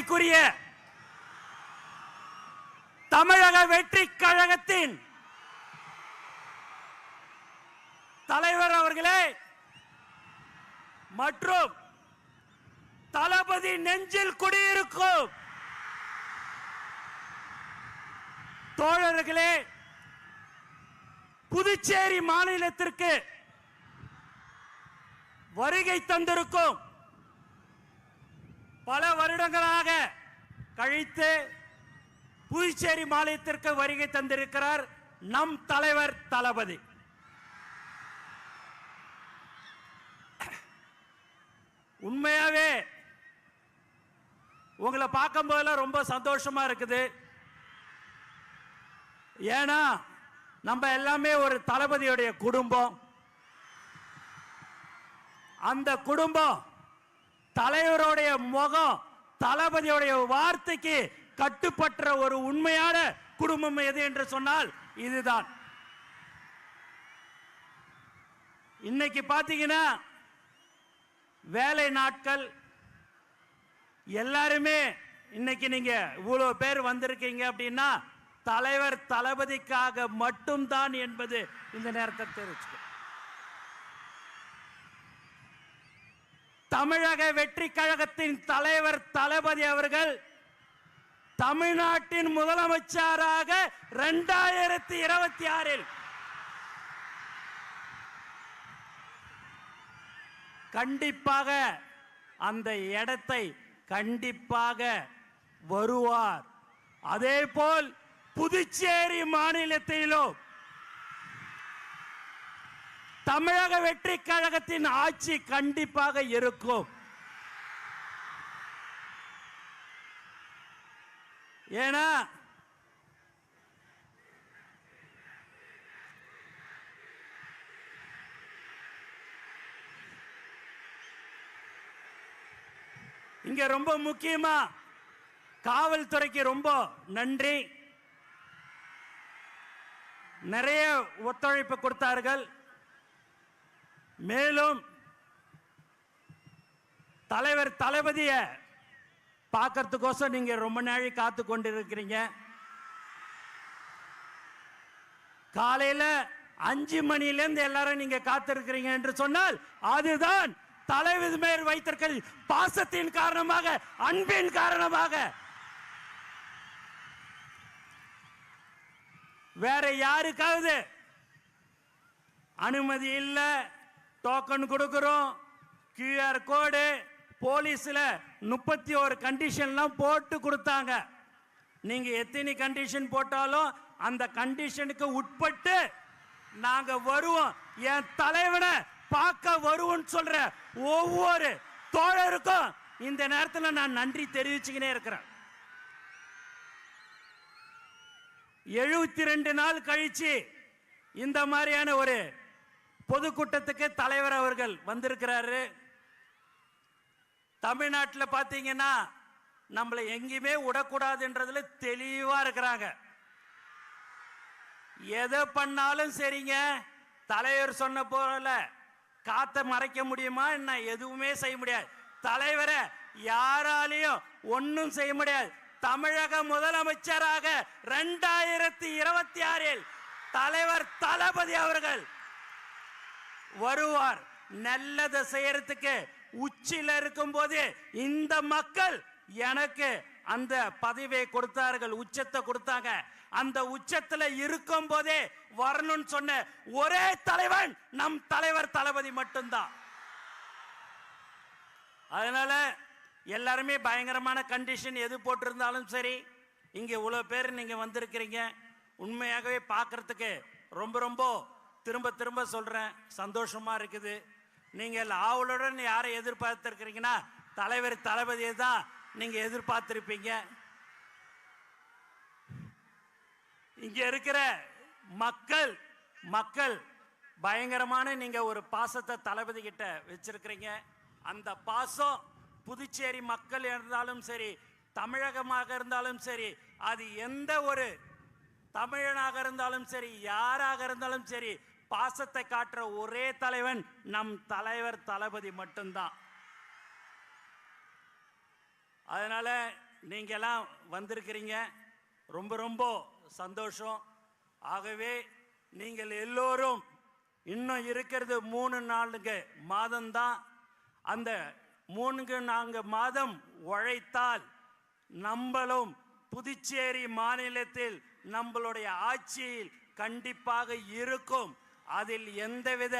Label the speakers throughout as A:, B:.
A: மரியாதைக்குரிய தமிழக வெற்றி கழகத்தின் தலைவர் அவர்களே மற்றும் தளபதி நெஞ்சில் குடியிருக்கும் தோழர்களே புதுச்சேரி மாநிலத்திற்கு வருகை தந்திருக்கும் பல வருடங்களாக கழித்து புதுச்சேரி மாநிலத்திற்கு வருகை தந்திருக்கிறார் நம் தலைவர் தளபதி. உண்மையாவே உங்களை பார்க்கும் போதெல்லாம் ரொம்ப சந்தோஷமா இருக்குது. ஏன்னா நம்ம எல்லாமே ஒரு தளபதியுடைய குடும்பம். அந்த குடும்பம் தலைவருடைய முகம் தளபதியுடைய வார்த்தைக்கு கட்டுப்பற்ற ஒரு உண்மையான குடும்பம் எது என்று சொன்னால் இதுதான். இன்னைக்கு பாத்தீங்கன்னா வேலை நாட்கள் எல்லாருமே இன்னைக்கு நீங்க இவ்வளவு பேர் வந்திருக்கீங்க அப்படின்னா தலைவர் தளபதிக்காக மட்டும்தான் என்பது இந்த நேரத்தை தெரிவிச்சுக்க தமிழக வெற்றி கழகத்தின் தலைவர் தளபதி அவர்கள் தமிழ்நாட்டின் முதலமைச்சராக இரண்டாயிரத்தி இருபத்தி ஆறில் கண்டிப்பாக அந்த இடத்தை கண்டிப்பாக வருவார். அதே போல் புதுச்சேரி மாநிலத்திலும் தமிழக வெற்றி கழகத்தின் ஆட்சி கண்டிப்பாக இருக்கும். ஏன்னா இங்க ரொம்ப முக்கியமா காவல்துறைக்கு ரொம்ப நன்றி. நிறைய ஒத்துழைப்பு கொடுத்தார்கள். மேலும் தலைவர் தளபதிய பார்க்கறதுக்கோசம் நீங்க ரொம்ப நாளை காத்து கொண்டிருக்கிறீங்க. காலையில அஞ்சு மணிலேருந்து எல்லாரும் நீங்க காத்திருக்கிறீங்க என்று சொன்னால் அதுதான் தலைவர் மேல் வைத்திருக்கிற பாசத்தின் காரணமாக அன்பின் காரணமாக. வேற யாருக்காவது அனுமதி இல்லை டோக்கன் கொடுக்குறோம். கியூஆர் கோடு போலீஸில் முப்பத்தி ஒரு கண்டிஷன்லாம் போட்டு கொடுத்தாங்க. நீங்கள் எத்தனை கண்டிஷன் போட்டாலும் அந்த கண்டிஷனுக்கு உட்பட்டு நாங்கள் வருவோம். என் தலைவனை பார்க்க வருவோம்னு சொல்கிற ஒவ்வொரு தோழருக்கும் இந்த நேரத்தில் நான் நன்றி தெரிவிச்சுக்கினே இருக்கிறேன். எழுபத்தி ரெண்டு நாள் கழிச்சு இந்த மாதிரியான ஒரு பொதுக்கூட்டத்துக்கு தலைவர் அவர்கள் வந்திருக்கிறாரு. தமிழ்நாட்டில் பார்த்தீங்கன்னா நம்மளை எங்கேயுமே விடக்கூடாதுன்றதுல தெளிவா இருக்கிறாங்க. எதை பண்ணாலும் சரிங்க. தலைவர் சொன்ன போல காத்த மறைக்க முடியுமா என்ன? எதுவுமே செய்ய முடியாது. தலைவரை யாராலையும் ஒன்றும் செய்ய முடியாது. தமிழக முதலமைச்சராக ரெண்டாயிரத்தி இருபத்தி ஆறில் தலைவர் தளபதி அவர்கள் வருவார். நல்லதை செய்யறதுக்கு உச்சில இருக்கும்போது இந்த மக்கள் எனக்கு அந்த பதவியை கொடுத்தார்கள் உச்சத்தை கொடுத்தாங்க. அந்த உச்சத்துல இருக்கும் போதே வரணும்னு சொன்ன ஒரே தலைவன் நம் தலைவர் தளபதி மட்டும்தான். அதனால எல்லாருமே பயங்கரமான கண்டிஷன் எது போட்டிருந்தாலும் சரி இங்க இவ்வளவு பேர் நீங்க வந்திருக்கிறீங்க. உண்மையாகவே பார்க்கறதுக்கு ரொம்ப ரொம்ப திரும்ப திரும்ப சொல்றேன். சந்தோஷமா இருக்குது. நீங்கள் ஆவலுடன் யாரை எதிர்பார்த்திருக்கிறீங்கன்னா தலைவர் தளபதியை தான் நீங்க எதிர்பார்த்திருப்பீங்க. இங்க இருக்கிற மக்கள் மக்கள் பயங்கரமான நீங்க ஒரு பாசத்தை தளபதி கிட்ட வச்சிருக்கிறீங்க. அந்த பாசம் புதுச்சேரி மக்கள் இருந்தாலும் சரி தமிழகமாக இருந்தாலும் சரி அது எந்த ஒரு தமிழனாக இருந்தாலும் சரி யாராக இருந்தாலும் சரி பாசத்தை காட்டுற ஒரே தலைவன் நம் தலைவர் தளபதி மட்டும்தான். அதனால நீங்க எல்லாம் வந்திருக்கிறீங்க. ரொம்ப ரொம்ப சந்தோஷம். ஆகவே நீங்கள் எல்லோரும் இன்னும் இருக்கிறது மூணு நாளுங்க மாதம்தான். அந்த மூணு நான்கு மாதம் உழைத்தால் நம்மளும் புதுச்சேரி மாநிலத்தில் நம்மளுடைய ஆட்சியில் கண்டிப்பாக இருக்கும். அதில் எந்தவித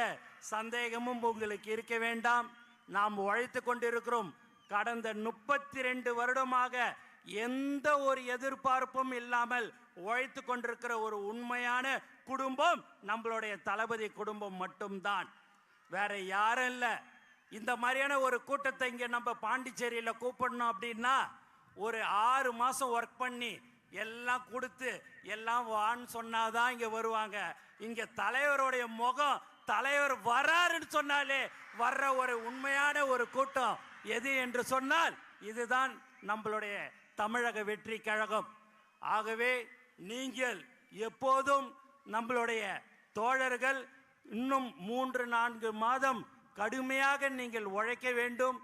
A: சந்தேகமும் உங்களுக்கு இருக்க வேண்டாம். நாம் உழைத்து கொண்டிருக்கிறோம். கடந்த முப்பத்தி ரெண்டு வருடமாக எந்த ஒரு எதிர்பார்ப்பும் இல்லாமல் உழைத்து கொண்டிருக்கிற ஒரு உண்மையான குடும்பம் நம்மளுடைய தளபதி குடும்பம் மட்டும்தான். வேற யாரும் இல்லை. இந்த மாதிரியான ஒரு கூட்டத்தை இங்கே நம்ம பாண்டிச்சேரியில் கூப்பிடணும் அப்படின்னா ஒரு ஆறு மாதம் ஒர்க் பண்ணி எல்லாம் கொடுத்து எல்லாம் வான்னு சொன்னாதான் இங்க வருவாங்க. இங்க தலைவருடைய முகம் தலைவர் வராருன்னு சொன்னாலே வர்ற ஒரு உண்மையான ஒரு கூட்டம். எது என்று சொன்னால் இதுதான் நம்மளுடைய தமிழக வெற்றி கழகம். ஆகவே நீங்கள் எப்போதும் நம்மளுடைய தோழர்கள் இன்னும் மூன்று நான்கு மாதம் கடுமையாக நீங்கள் உழைக்க வேண்டும்.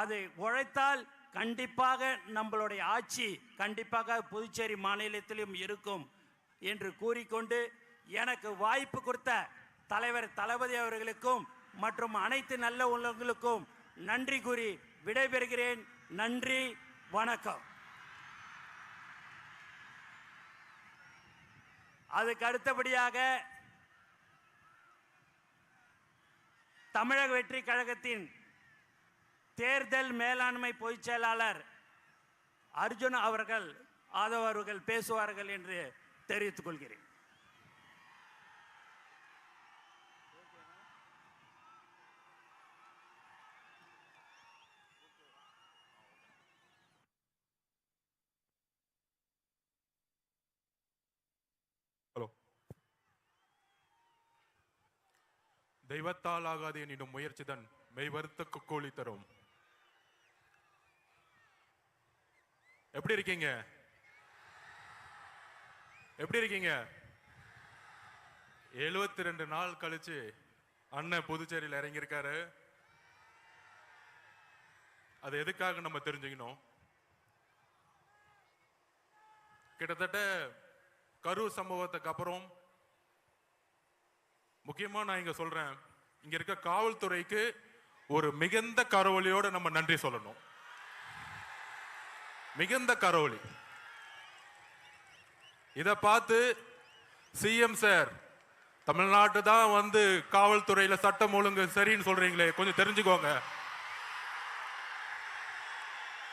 A: அதை உழைத்தால் கண்டிப்பாக நம்மளுடைய ஆட்சி கண்டிப்பாக புதுச்சேரி மாநிலத்திலும் இருக்கும் என்று கூறிக்கொண்டு எனக்கு வாய்ப்பு கொடுத்த தலைவர் தளபதி அவர்களுக்கும் மற்றும் அனைத்து நல்ல உள்ளவங்களுக்கும் நன்றி கூறி விடைபெறுகிறேன். நன்றி வணக்கம். அதுக்கு அடுத்தபடியாக தமிழக வெற்றி கழகத்தின் தேர்தல் மேலாண்மை பொதுச் செயலாளர் அர்ஜுன் அவர்கள் ஆதவ் அவர்கள் பேசுவார்கள் என்று தெரிவித்துக் கொள்கிறேன்.
B: தெய்வத்தால் ஆகாது என்னிடம் முயற்சிதன் மெய்வருத்த கூலி தரும். எப்படி இருக்கீங்க? எப்படி இருக்கீங்க? எழுபத்தி ரெண்டு நாள் கழிச்சு அண்ணன் புதுச்சேரியில் இறங்கியிருக்காரு. அது எதுக்காக நம்ம தெரிஞ்சுக்கணும்? கிட்டத்தட்ட கரூர் சம்பவத்துக்கு அப்புறம் முக்கியமா நான் இங்க சொல்றேன். இங்க இருக்க காவல்துறைக்கு ஒரு மிகுந்த கரவொலியோட நம்ம நன்றி சொல்லணும். மிகுந்த கரோலி இதை பார்த்து சிஎம் சார் தமிழ்நாட்டு தான் வந்து காவல்துறையில சட்டம் ஒழுங்கு சரின்னு சொல்றீங்களே கொஞ்சம் தெரிஞ்சுக்கோங்க.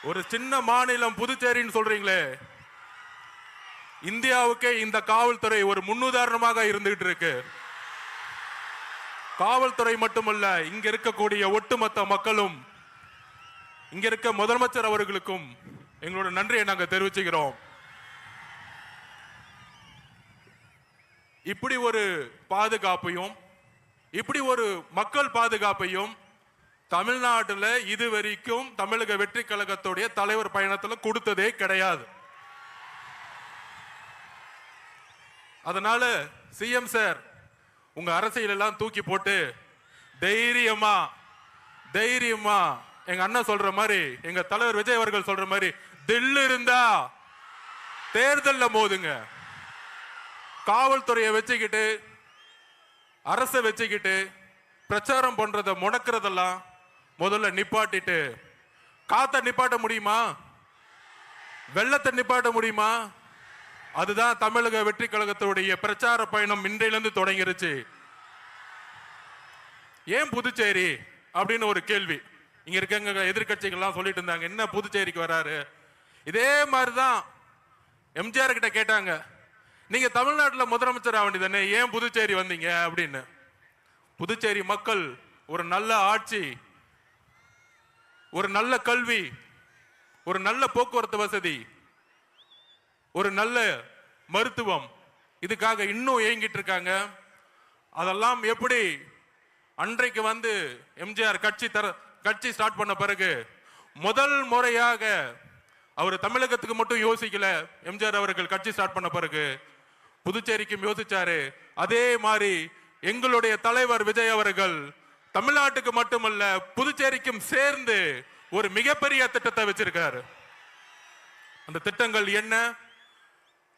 B: ஒரு சின்ன மாநிலம் புதுச்சேரின்னு சொல்றீங்களே இந்தியாவுக்கே இந்த காவல்துறை ஒரு முன்னுதாரணமாக இருந்துகிட்டு இருக்கு. காவல்துறை மட்டுமல்ல இங்க இருக்கக்கூடிய ஒட்டுமொத்த மக்களும் இங்க இருக்க முதலமைச்சர் அவர்களுக்கும் எங்களோட நன்றியை நாங்கள் தெரிவிச்சுக்கிறோம். இப்படி ஒரு பாதுகாப்பையும் இப்படி ஒரு மக்கள் பாதுகாப்பையும் தமிழ்நாட்டுல இதுவரைக்கும் தமிழக வெற்றி கழகத்துடைய தலைவர் பயணத்தில் கொடுத்ததே கிடையாது. அதனால சிஎம் சார் உங்க அரசியலெல்லாம் தூக்கி போட்டு தைரியமா தைரியமா எங்க அண்ணன் சொல்ற மாதிரி எங்க தலைவர் விஜய் அவர்கள் சொல்ற மாதிரி தில்லு இருந்தா தேர்தல்ல மோதுங்க. காவல்துறையை வச்சுக்கிட்டு அரசை வச்சுக்கிட்டு பிரச்சாரம் பண்றத முடக்கிறதெல்லாம் முதல்ல நிப்பாட்டிட்டு காத்த நிப்பாட்ட முடியுமா? வெள்ளத்தை நிப்பாட்ட முடியுமா? அதுதான் தமிழக வெற்றி கழகத்துடைய பிரச்சார பயணம் இன்றையிலிருந்து தொடங்கிருச்சு. ஏன் புதுச்சேரி? அப்படின்னு ஒரு கேள்வி. இங்க இருக்கங்க எதிர்க்கட்சிகள்லாம் சொல்லிட்டு இருந்தாங்க. என்ன புதுச்சேரிக்கு வராரு? இதே மாதிரிதான் எம்ஜிஆர் கிட்ட கேட்டாங்க. நீங்க தமிழ்நாட்டில் முதலமைச்சர் ஆக வேண்டியதானே ஏன் புதுச்சேரி வந்தீங்க? அப்படின்னு. புதுச்சேரி மக்கள் ஒரு நல்ல ஆட்சி ஒரு நல்ல கல்வி ஒரு நல்ல போக்குவரத்து வசதி ஒரு நல்ல மருத்துவம் இதுக்காக இன்னும் இயங்கிட்டு இருக்காங்க. அதெல்லாம் எப்படி அன்றைக்கு வந்து எம்ஜிஆர் கட்சி தர கட்சி ஸ்டார்ட் பண்ண பிறகு முதல் முறையாக அவர் தமிழகத்துக்கு மட்டும் யோசிக்கல. எம்ஜிஆர் அவர்கள் கட்சி ஸ்டார்ட் பண்ண பிறகு புதுச்சேரிக்கும் யோசிச்சாரு. அதே மாதிரி எங்களுடைய தலைவர் விஜய் அவர்கள் தமிழ்நாட்டுக்கு மட்டுமல்ல புதுச்சேரிக்கும் சேர்ந்து ஒரு மிகப்பெரிய திட்டத்தை வச்சிருக்காரு. அந்த திட்டங்கள் என்ன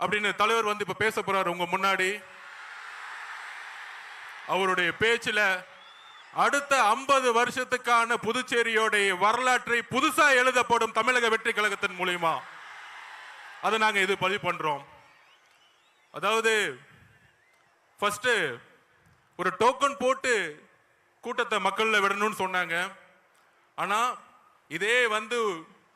B: அப்படின்னு தலைவர் வந்து இப்ப பேச போறாரு உங்க முன்னாடி. அவருடைய பேச்சுல அடுத்த ஐம்பது வருஷத்துக்கான புதுச்சேரியோடைய வரலாற்றை புதுசா எழுதப்படும் தமிழக வெற்றி கழகத்தின் மூலியமா. அதை நாங்க இது பதிவு பண்றோம். அதாவது ஃபர்ஸ்ட் ஒரு டோக்கன் போட்டு கூட்டத்தை மக்களில் விடணும்னு சொன்னாங்க. ஆனால் இதே வந்து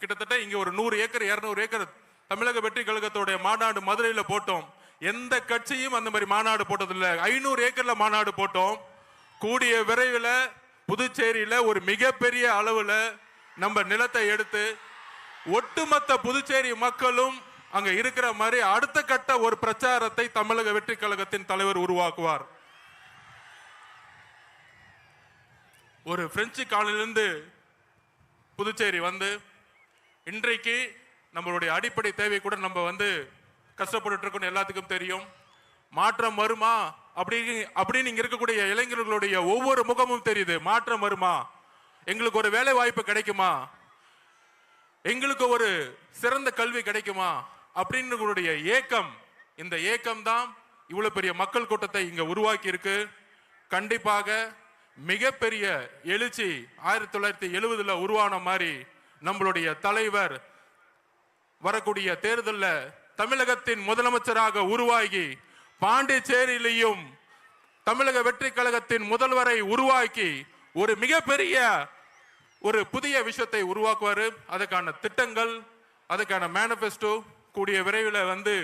B: கிட்டத்தட்ட இங்கே ஒரு நூறு ஏக்கர் இரநூறு ஏக்கர் தமிழக வெற்றி கழகத்தோடைய மாநாடு மதுரையில் போட்டோம். எந்த கட்சியும் அந்த மாதிரி மாநாடு போட்டதில்லை. ஐநூறு ஏக்கரில் மாநாடு போட்டோம். கூடிய விரைவில் புதுச்சேரியில் ஒரு மிகப்பெரிய அளவில் நம்ம நிலத்தை எடுத்து ஒட்டுமொத்த புதுச்சேரி மக்களும் அங்கே இருக்கிற மாதிரி அடுத்த கட்ட ஒரு பிரச்சாரத்தை தமிழக வெற்றி கழகத்தின் தலைவர் உருவாக்குவார். ஒரு பிரெஞ்சு காலிலிருந்து புதுச்சேரி வந்து இன்றைக்கு நம்மளுடைய அடிப்படை தேவை கூட நம்ம வந்து கஷ்டப்பட்டு இருக்கோம் எல்லாத்துக்கும் தெரியும். மாற்றம் வருமா? அப்படி அப்படின்னு இங்க இருக்கக்கூடிய இளைஞர்களுடைய ஒவ்வொரு முகமும் தெரியுது. மாற்றம் வருமா? எங்களுக்கு ஒரு வேலை வாய்ப்பு கிடைக்குமா? எங்களுக்கு ஒரு சிறந்த கல்வி கிடைக்குமா? அப்படின்னு ஏக்கம் இந்த ஏக்கம் தான் இவ்வளவு பெரிய மக்கள் கூட்டத்தை இங்க உருவாக்கி இருக்கு கண்டிப்பாக மிகப்பெரிய எழுச்சி ஆயிரத்தி தொள்ளாயிரத்தி எழுபதுல உருவான மாதிரி நம்மளுடைய தலைவர் வரக்கூடிய தேர்தலில் தமிழகத்தின் முதலமைச்சராக உருவாகி பாண்டிச்சேரியிலையும் தமிழக வெற்றி கழகத்தின் முதல்வரை உருவாக்கி ஒரு மிகப்பெரிய ஒரு புதிய விஷயத்தை உருவாக்குவார். அதுக்கான திட்டங்கள் அதுக்கான மேனிஃபெஸ்டோ கூடிய விரைவில் வந்து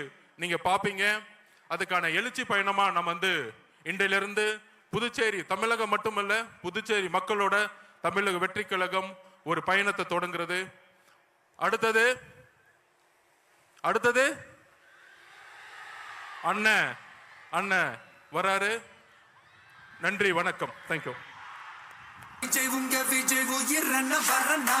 B: நீங்கள் பார்ப்பீங்க அதுக்கான எழுச்சி பயணமாக நம்ம வந்து இன்றையிலிருந்து புதுச்சேரி தமிழகம் மட்டுமல்ல புதுச்சேரி மக்களோட தமிழக வெற்றி கழகம் ஒரு பயணத்தை தொடங்குறது. அடுத்தது அடுத்தது அண்ணன் அண்ணன் வராரு. நன்றி வணக்கம். தேங்க்யூ
C: விஜய் உங்க விஜய் உயிர் வரனா